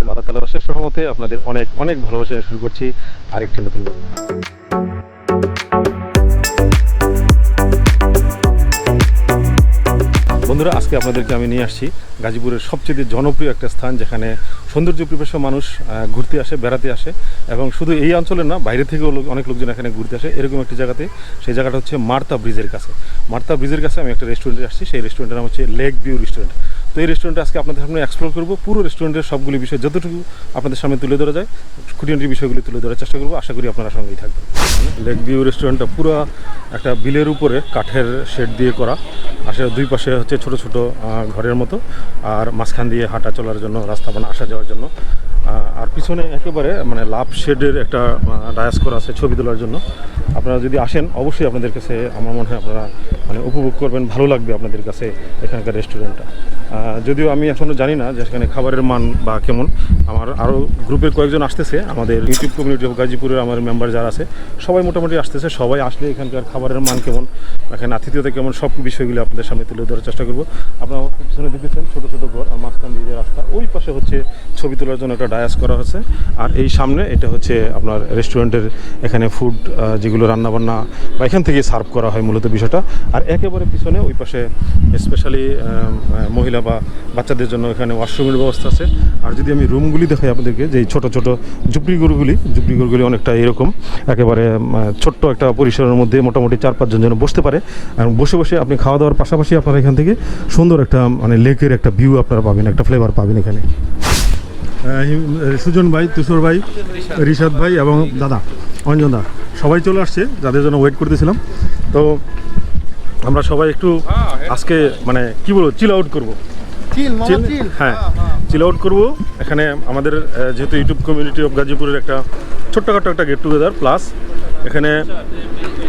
আল্লাহ তালার শেষ রহমতে আপনাদের অনেক অনেক ভালোবাসা শুরু করছি। আরেকটি নতুন বন্ধুরা, আজকে আপনাদেরকে আমি নিয়ে আসছি গাজীপুরের সবচেয়ে জনপ্রিয় একটা স্থান, যেখানে সৌন্দর্য পিপাসু মানুষ ঘুরতে আসে, বেড়াতে আসে, এবং শুধু এই অঞ্চলের না, বাইরে থেকেও অনেক লোকজন এখানে ঘুরতে আসে। এরকম একটি জায়গাতে, সেই জায়গাটা হচ্ছে মার্তা ব্রিজের কাছে। মার্তা ব্রিজের কাছে আমি একটা রেস্টুরেন্টে আসছি। সেই রেস্টুরেন্টের নাম হচ্ছে লেক ভিউ রেস্টুরেন্ট। তো এই রেস্টুরেন্টে আজকে আপনাদের সামনে এক্সপ্লোর করব। পুরো রেস্টুরেন্টের সবগুলি বিষয় যতটুকু আপনাদের সামনে তুলে ধরা যায় খুঁটিনাটি বিষয়গুলি তুলে ধরার চেষ্টা করব। আশা করি আপনারা সঙ্গেই থাকবেন। লেক ভিউ রেস্টুরেন্টটা পুরো একটা বিলের উপরে কাঠের শেড দিয়ে করা। আসে দুই পাশে হচ্ছে ছোট ছোট ঘরের মতো, আর মাঝখান দিয়ে হাঁটা চলার জন্য, রাস্তা বানা আসা যাওয়ার জন্য। আর পিছনে একেবারে মানে লাভ শেডের একটা ডায়াস করা আছে ছবি তোলার জন্য। আপনারা যদি আসেন, অবশ্যই আপনাদের কাছে আমার মনে হয় আপনারা মানে উপভোগ করবেন, ভালো লাগবে আপনাদের কাছে এখানকার রেস্টুরেন্টটা যদিও আমি এখনও জানি না যে সেখানে খাবারের মান বা কেমন। আমার আরও গ্রুপের কয়েকজন আসতেছে, আমাদের ইউটিউব কমিউনিটি অফ গাজীপুরের আমার মেম্বার যারা আছে, সবাই মোটামুটি আসতেছে, সবাই আসলে এখানকার খাবারের মান কেমন। এখানে আতিথ্যতা কেমন? সব বিষয়গুলো আপনাদের সামনে তুলে ধরার চেষ্টা করব। আপনারা পিছনে দেখেছেন ছোটো ছোটো ঘর আর মাঝখান দিয়ে রাস্তা, ওই পাশে হচ্ছে ছবি তোলার জন্য একটা ডায়াস করা হচ্ছে আর এই সামনে এটা হচ্ছে আপনার রেস্টুরেন্টের এখানে ফুড যেগুলো রান্নাবান্না বা এখান থেকে সার্ভ করা হয় মূলত বিষয়টা। আর একেবারে পিছনে ওই পাশে স্পেশালি মহিলা বা বাচ্চাদের জন্য এখানে ওয়াশরুমের ব্যবস্থা আছে। আর যদি আমি রুমগুলি দেখাই আপনাদেরকে, যে ছোট ছোট ঝুপড়ি গরুগুলি ঝুপড়ি গরুগুলি অনেকটা এরকম, একেবারে ছোট্ট একটা পরিসরের মধ্যে মোটামুটি চার পাঁচজন যেন বসতে পারে এবং বসে বসে আপনি খাওয়া দাওয়ার পাশাপাশি আপনারা এখান থেকে সুন্দর একটা মানে লেকের একটা ভিউ আপনারা পাবেন একটা ফ্লেভার পাবেন এখানে। সুজন ভাই তুষর ভাই রিশাদ ভাই এবং দাদা অঞ্জন দা সবাই চলে আসছে যাদের জন্য ওয়েট করতেছিলাম। তো আমরা সবাই একটু আজকে মানে কি বলব চিল আউট করব। মামা চিল হ্যাঁ চিল আউট করব। এখানে আমাদের যেহেতু ইউটিউব কমিউনিটি অফ গাজীপুরের একটা ছোট্টখাটো একটা গেট টুগেদার প্লাস এখানে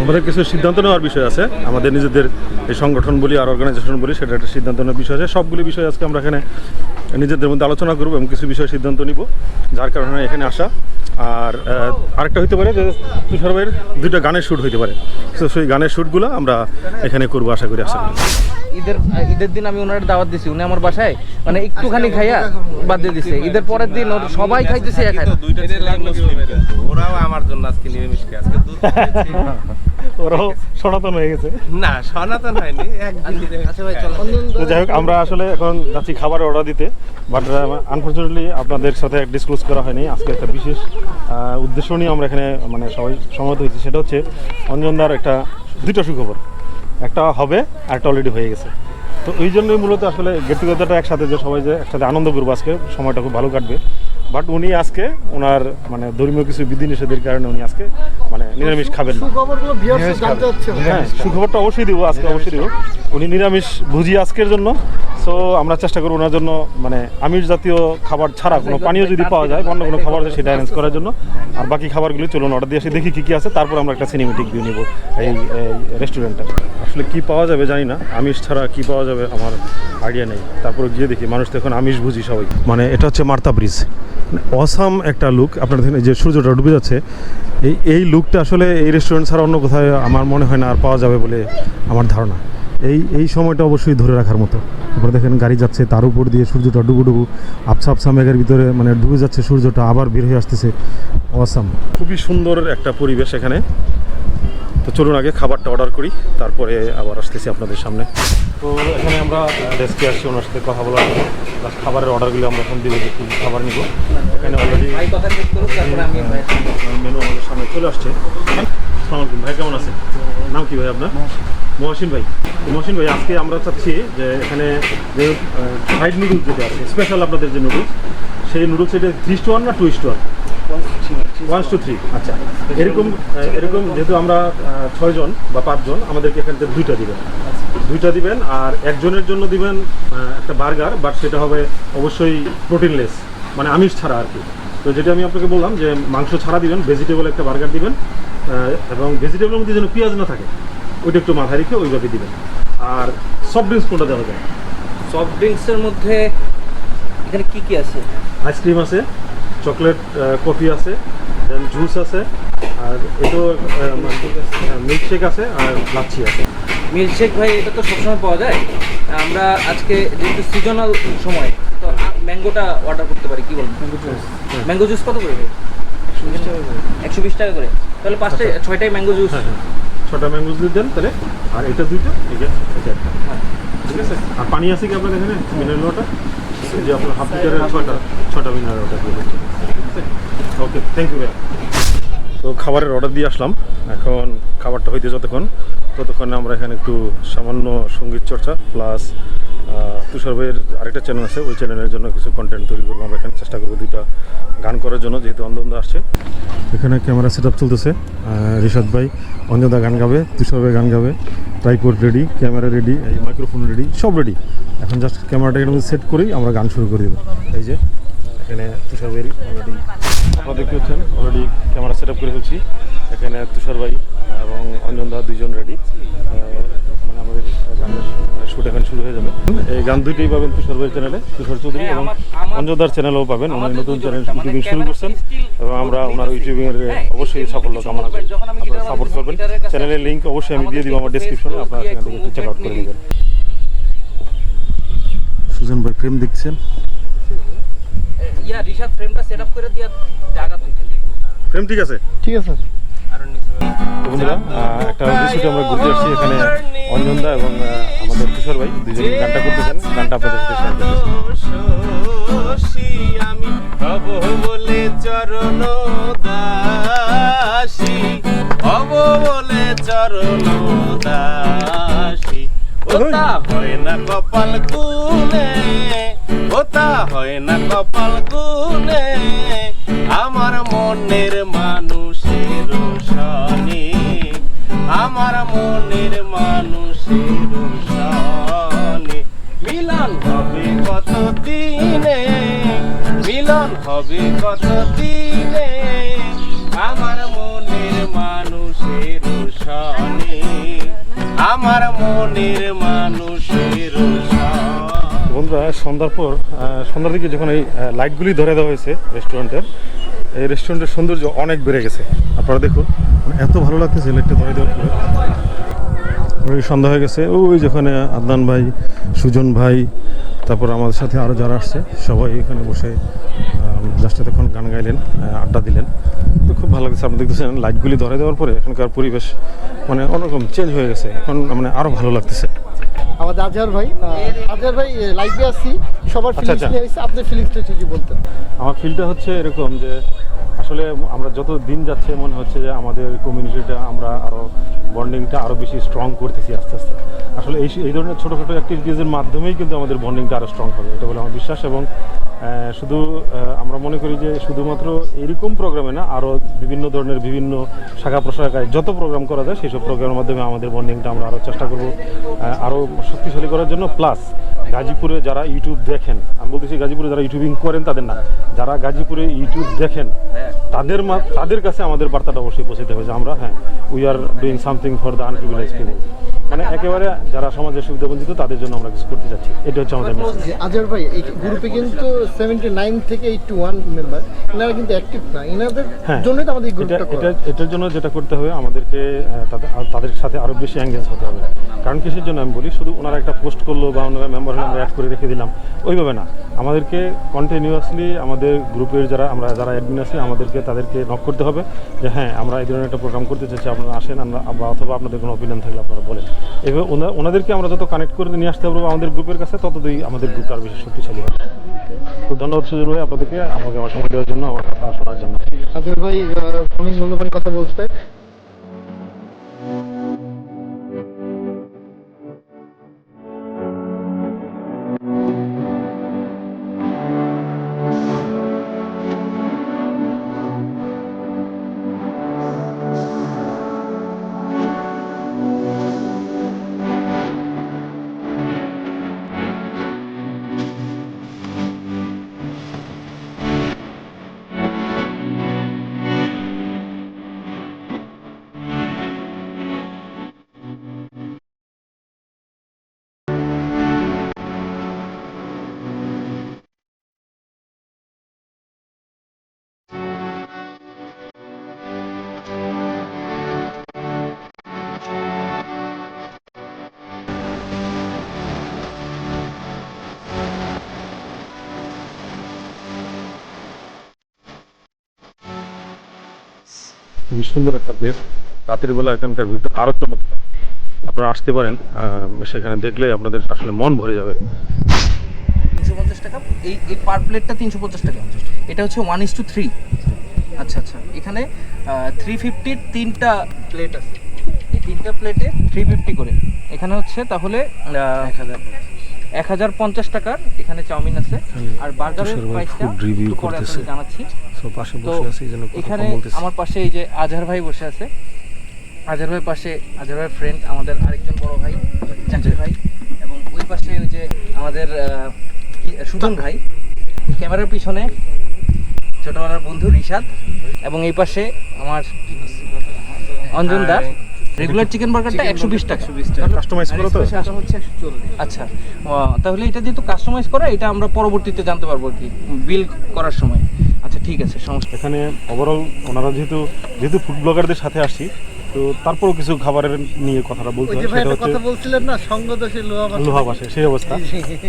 আমাদের কিছু সিদ্ধান্ত নেওয়ার বিষয় আছে। আমাদের নিজেদের এই সংগঠন বলি আর অর্গানাইজেশন বলি, সেটা একটা সিদ্ধান্ত নেওয়ার বিষয় আছে। সবগুলি বিষয় আজকে আমরা এখানে নিজেদের মধ্যে আলোচনা করব এবং কিছু বিষয়ে সিদ্ধান্ত নিব, যার কারণে এখানে আসা। আর আরেকটা হইতে পারে যে তুষার ভাইয়ের দুইটা গানের শ্যুট হইতে পারে। তো সেই গানের শ্যুটগুলো আমরা এখানে করব, আশা করি আশা করি। ঈদের ঈদের দিন আমি ওনার দাওয়াত দিছি উনি আমার বাসায় মানে একটুখানি খাইয়া বাদ দিয়ে দিছে। ঈদের পরের দিন ওর সবাই খাইতেছে একা ওরাও আমার জন্য আজকে নিরামিষ খেয়ে। আজকে দুধ ওরাও সনাতন হয়ে গেছে। না সনাতন হয়নি আচ্ছা তো যাই হোক আমরা আসলে এখন যাচ্ছি খাবার অর্ডার দিতে। বাট আনফর্চুনেটলি আপনাদের সাথে ডিসক্লোজ করা হয়নি। আজকে একটা বিশেষ উদ্দেশ্য নিয়ে আমরা এখানে মানে সবাই সমত হয়েছি। সেটা হচ্ছে অঞ্জনদার একটা দুটো সুখবর। একটা হবে আর একটা অলরেডি হয়ে গেছে। তো ওই জন্যই মূলত আসলে গেট টুগেদারটা একসাথে যে সবাই যে একসাথে আনন্দ করব আজকে, সময়টা খুব ভালো কাটবে। বাট উনি আজকে ওনার মানে ধর্মীয় কিছু বিধিনিষেধের কারণে উনি আজকে মানে নিরামিষ খাবেন না। হ্যাঁ সুখবরটা অবশ্যই দিব আজকে অবশ্যই দিব। উনি নিরামিষ ভুজি আজকের জন্য সো আমরা চেষ্টা করব ওনার জন্য মানে আমিষ জাতীয় খাবার ছাড়া কোনো পানীয় যদি পাওয়া যায় অন্য কোনো খাবার আছে সেটা অ্যারেঞ্জ করার জন্য। আর বাকি খাবারগুলি চলুন অর্ডার দিয়ে এসে দেখি কী কী আছে তারপর আমরা একটা সিনেমেটিক ভিউ নিব এই রেস্টুরেন্টটা আসলে কি পাওয়া যাবে জানি না আমিষ ছাড়া কি পাওয়া যাবে আমার আইডিয়া নেই। তারপরে গিয়ে দেখি মানুষ তো এখন আমিষ ভুজি সবাই। মানে এটা হচ্ছে মার্তা ব্রিজ। অসাম একটা লুক আপনারা দেখেন যে সূর্যটা ডুবে যাচ্ছে। এই এই লুকটা আসলে এই রেস্টুরেন্ট ছাড়া অন্য কোথায় আমার মনে হয় না আর পাওয়া যাবে বলে আমার ধারণা। এই এই সময়টা অবশ্যই ধরে রাখার মতো। আপনারা দেখেন গাড়ি যাচ্ছে, তার উপর দিয়ে সূর্যটা ডুবু ডুবু আবসা আবসা মেঘের ভিতরে মানে ডুবে যাচ্ছে সূর্যটা, আবার বের হয়ে আসতেছে। অসাম খুবই সুন্দর একটা পরিবেশ এখানে। তো চলুন আগে খাবারটা অর্ডার করি, তারপরে আবার আসতেছি আপনাদের সামনে। তো এখানে আমরা ডেস্কে আসছি, ওনার সাথে কথা বলার জন্য। Plus খাবারের অর্ডারগুলো আমরা এখন দিব যে কী খাবার নিব। এখানে অলরেডি মেনু আমাদের সামনে চলে আসছে। ভাই কেমন আছেন? নাম কি ভাই আপনার? মহসিন ভাই। মহসিন ভাই, আজকে আমরা চাচ্ছি যে এখানে যে ফ্রাইড নুডলস যেটা আছে স্পেশাল আপনাদের যে নুডলস সেই নুডলস এটা থ্রি টু ওয়ান না two two one one two three আচ্ছা। এরকম এরকম যেহেতু আমরা ছয়জন বা পাঁচজন, আমাদেরকে এখান থেকে দুইটা দিবেন। দুইটা দিবেন আর একজনের জন্য দিবেন একটা বার্গার বাট সেটা হবে অবশ্যই প্রোটিনলেস মানে আমিষ ছাড়া আর কি। তো যেটা আমি আপনাকে বললাম যে মাংস ছাড়া দিবেন ভেজিটেবল একটা বার্গার দিবেন এবং ভেজিটেবলের মধ্যে যেন পেঁয়াজ না থাকে ওইটা একটু মাথায় রেখে ওইভাবে দিবেন। আর সফট ড্রিঙ্কস কোনটা দেওয়া যায় সফট ড্রিঙ্কসের মধ্যে এখানে কি কি আছে? আইসক্রিম আছে চকলেট কফি আছে দেন জুস আছে আর এটাও মিল্কশেক আছে আর লাচ্ছি আছে। মিল্কশেক ভাই এটা তো সবসময় পাওয়া যায়। আমরা আজকে যেহেতু সিজনাল সময় তো ম্যাঙ্গোটা অর্ডার করতে পারি কি বলব ম্যাঙ্গো জুস ম্যাঙ্গো জুস কত করে? একশো বিশ টাকা করে। তাহলে পাঁচটা ছয়টাই ম্যাঙ্গো জুস হ্যাঁ হ্যাঁ। ছটা ম্যাঙ্গো জুস দেন তাহলে। আর এটা দুইটা এটা এটা একটা। ঠিক আছে? আর পানি আছে কি আপনার এখানে? মিনারেল ওয়াটার যে আপনার হাফ লিটারের ছটা ছটা mineral water okay thank you ভাইয়া। তো খাবারের অর্ডার দিয়ে আসলাম। এখন খাবারটা হইতে যতক্ষণ, ততক্ষণে আমরা এখানে একটু সামান্য সংগীত চর্চা প্লাস তুষার ভাইয়ের আরেকটা চ্যানেল আছে, ওই চ্যানেলের জন্য কিছু কন্টেন্ট তৈরি করব আমরা এখানে। চেষ্টা করব দুইটা গান করার জন্য, যেহেতু অন্ধ আসছে। এখানে ক্যামেরা সেট আপ চলতেছে রিশাদ ভাই অঞ্জদা গান গাবে তুষার ভাই গান গাবে ট্রাইপোর্ড রেডি ক্যামেরা রেডি এই মাইক্রোফোন রেডি সব রেডি এখন জাস্ট ক্যামেরাটা মধ্যে সেট করেই আমরা গান শুরু করে দেবো। এই যে, এখানে তুষার ভাই অলরেডি আপনারা দেখতে পাচ্ছেন অলরেডি ক্যামেরা সেট আপ করে ফেলছি। এখানে তুষার ভাই এবং অঞ্জন দা দুইজন রেডি মানে আমাদের গানের শুট এখন শুরু হয়ে যাবে। এই গান দুইটাই পাবেন তুষার ভাইয়ের চ্যানেলে তুষার চৌধুরী হ্যাঁ, এবং আমার- অঞ্জনদার চ্যানেলেও পাবেন। উনি নতুন চ্যানেল ইউটিউবিং শুরু করছেন এবং আমরা ওনার ইউটিউবিং এর হ্যাঁ, অবশ্যই সাফল্য কামনা করি। আপনারা সাপোর্ট করবেন। চ্যানেলের লিঙ্ক অবশ্যই আমি দিয়ে দিব আমার ডেসক্রিপশনে আপনারা সেখান থেকে একটু চেক আউট করে নেবেন। সুজন ভাই ফ্রেম দেখছেন? ইয়া রিশাদ ফ্রেমটা সেট আপ করে দিয়া জায়গা তুলতে ফ্রেম ঠিক আছে? ঠিক আছে। তো বন্ধুরা একটা রিসুটে আমরা ঘুরতে আসছি এখানে অঞ্জনদা এবং আমাদের কিশোর ভাই দুজন গানটা করতেছেন। গানটা আপনাদের সাথে শেয়ার করতেছি। আমি হব বলে চরণ দাসী। হব বলে চরণ দাসী। ওতা হয় না কপাল হয় না কপাল গুনে আমার মনের মানুষের সনে আমার মনের মানুষের সনে মিলন হবে কত দিনে? মিলন হবে কত দিনে? আমার মনের মানুষের সনে আমার মনের মানুষের সনে বন্ধুরা সন্ধ্যার পর সন্ধ্যার দিকে যখন এই লাইটগুলি ধরে দেওয়া হয়েছে রেস্টুরেন্টের এই রেস্টুরেন্টের সৌন্দর্য অনেক বেড়ে গেছে। আপনারা দেখুন মানে এত ভালো লাগতেছে লাইটটা ধরে দেওয়ার পরে। ওই সন্ধ্যা হয়ে গেছে, ওই যেখানে আদনান ভাই, সুজন ভাই, তারপর আমাদের সাথে আরও যারা আসছে, সবাই এখানে বসে জাস্ট এতক্ষণ গান গাইলেন আড্ডা দিলেন। তো খুব ভালো লাগছে আপনি দেখতেছেন লাইটগুলি ধরে দেওয়ার পরে এখানকার পরিবেশ মানে অন্যরকম চেঞ্জ হয়ে গেছে। এখন মানে আরও ভালো লাগতেছে। আমাদের আজহার ভাই আজহার ভাই লাইভে আসছি সবার আচ্ছা, ফিলিংস আচ্ছা। নিয়ে আসছি আপনার ফিলিংসটা যদি বলতেন। আমার ফিলটা হচ্ছে এরকম যে আসলে আমরা যত দিন যাচ্ছে মনে হচ্ছে যে আমাদের কমিউনিটিটা আমরা আরও বন্ডিংটা আরও বেশি স্ট্রং করতেছি আস্তে আস্তে। আসলে এই এই ধরনের ছোটোখাটো অ্যাক্টিভিটিসের মাধ্যমেই কিন্তু আমাদের বন্ডিংটা আরও স্ট্রং হবে। এটা বলে আমার বিশ্বাস এবং শুধু আমরা মনে করি যে শুধুমাত্র এরকম প্রোগ্রামে না আরও বিভিন্ন ধরনের বিভিন্ন শাখা প্রশাখায় যত প্রোগ্রাম করা যায় সেই সব প্রোগ্রামের মাধ্যমে আমাদের বন্ডিংটা আমরা আরও চেষ্টা করব আরও শক্তিশালী করার জন্য। প্লাস গাজীপুরে যারা ইউটিউব দেখেন, আমি বলতেছি গাজীপুরে যারা ইউটিউবিং করেন তাদের না, যারা গাজীপুরে ইউটিউব দেখেন, তাদের তাদের কাছে আমাদের বার্তাটা অবশ্যই পৌঁছতে হবে যে আমরা হ্যাঁ we are doing something for the unprivilege people মানে একেবারে যারা সমাজের সুবিধা বঞ্চিত তাদের জন্য আমরা কিছু করতে যাচ্ছি এটা হচ্ছে আমাদের আজহার ভাই এই গ্রুপে কিন্তু সেভেন্টি নাইন থেকে এইটটি ওয়ান মেম্বার এনারা কিন্তু অ্যাক্টিভ না। এনাদের হ্যাঁ। জন্যই তো আমাদের এটা গ্রুপটা এটা এটার জন্য যেটা করতে হবে আমাদেরকে তাদের আর তাদের সাথে আরও বেশি এঙ্গেজ হতে হবে। কারণ কিসের জন্য আমি বলি শুধু ওনারা একটা পোস্ট করল বা ওনারা মেম্বার হলে আমরা অ্যাড করে রেখে দিলাম। ওইভাবে না। আমাদেরকে কন্টিনিউয়াসলি আমাদের গ্রুপের যারা, আমরা যারা অ্যাডমিন আছি, আমাদেরকে তাদেরকে নক করতে হবে যে হ্যাঁ আমরা এই ধরনের একটা প্রোগ্রাম করতে চাইছি, আপনারা আসেন, আমরা অথবা আপনাদের কোনো অপিনিয়ন থাকলে আপনারা বলেন। ওনা- ওনাদেরকে আমরা যত কানেক্ট করে নিয়ে আসতে পারব আমাদের গ্রুপের কাছে ততই আমাদের গ্রুপটা আরও বেশি শক্তিশালী হবে। তো ধন্যবাদ সুযোগ ভাই আপনাদেরকে, আমাকে আমার সময় দেওয়ার জন্য, আমার কথা শোনার জন্য। ভাই কথা বলতে খুবই সুন্দর একটা প্লেস রাতের বেলা এখানকার ভিতরে আরও চমৎকার। আপনারা আসতে পারেন সেখানে দেখলে আপনাদের আসলে মন ভরে যাবে। তিনশো পঞ্চাশ টাকা। এই এই পার প্লেটটা তিনশো পঞ্চাশ টাকা। এটা হচ্ছে ওয়ান ইস টু থ্রি আচ্ছা আচ্ছা। এখানে থ্রি ফিফটির তিনটা প্লেট আছে। এই তিনটা প্লেটে থ্রি ফিফটি করে। এখানে হচ্ছে তাহলে এক হাজার পঞ্চাশ টাকার এখানে চাউমিন আছে। আর বার্গারের প্রাইসটা review করতেছে। জানাচ্ছি। পাশে বসে আছে এই জন্য এখানে আমার পাশে এই যে আজহার ভাই বসে আছে। আজহার ভাই পাশে আজহার ভাই ফ্রেন্ড আমাদের আরেকজন বড় ভাই জাকির ভাই এবং ওই পাশে ওই যে আমাদের সুজন ভাই। ক্যামেরার পিছনে ছোটবেলার বন্ধু রিশাদ এবং এই পাশে আমার অঞ্জন দাস রেগুলার চিকেন বার্গারটা একশো বিশ টাকা। কাস্টমাইজ করো তো? আচ্ছা তাহলে এটা যেহেতু কাস্টমাইজ করা এটা আমরা পরবর্তীতে জানতে পারব আর কি বিল করার সময়। আচ্ছা ঠিক আছে সমস্যা এখানে ওভারঅল ওনারা যেহেতু যেহেতু ফুড ব্লগারদের সাথে আসছি তো তারপরও কিছু খাবারের নিয়ে কথাটা বলতে হয় সেটা হচ্ছে কথা বলছিলেন না সঙ্গদোষী লোহা বাসে। সেই অবস্থা।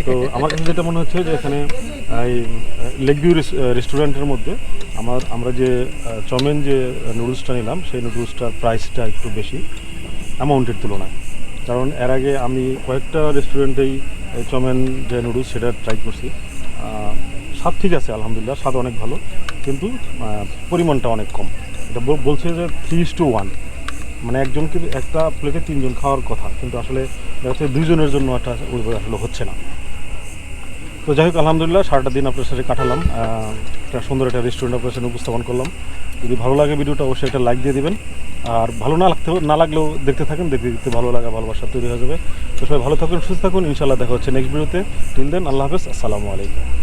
তো আমার কাছে যেটা মনে হচ্ছে যে এখানে এই ভিউ রেস্টুরেন্টের মধ্যে আমার আমরা যে চমেন যে নুডলসটা নিলাম সেই নুডলসটার প্রাইসটা একটু বেশি অ্যামাউন্টের তুলনায়। কারণ এর আগে আমি কয়েকটা রেস্টুরেন্টেই চমেন যে নুডলস সেটা ট্রাই করছি। স্বাদ ঠিক আছে আলহামদুলিল্লাহ স্বাদ অনেক ভালো কিন্তু পরিমাণটা অনেক কম। এটা বলছে যে থ্রি টু ওয়ান মানে একজনকে একটা প্লেটে তিনজন খাওয়ার কথা, কিন্তু আসলে দেখা জন্য একটা ওইভাবে আসলে হচ্ছে না। তো যাই হোক, আলহামদুলিল্লাহ, সারাটা দিন আপনার সাথে কাটালাম। একটা সুন্দর একটা রেস্টুরেন্ট আপনার সাথে উপস্থাপন করলাম। যদি ভালো লাগে ভিডিওটা, অবশ্যই একটা লাইক দিয়ে দিবেন। আর ভালো না লাগতেও, না লাগলেও দেখতে থাকেন, দেখতে দেখতে ভালো লাগা, ভালোবাসা তৈরি হয়ে যাবে। তো সবাই ভালো থাকুন, সুস্থ থাকুন। ইনশাল্লাহ দেখা হচ্ছে নেক্সট ভিডিওতে টিল দেন আল্লাহ হাফেজ, আসসালামু আলাইকুম।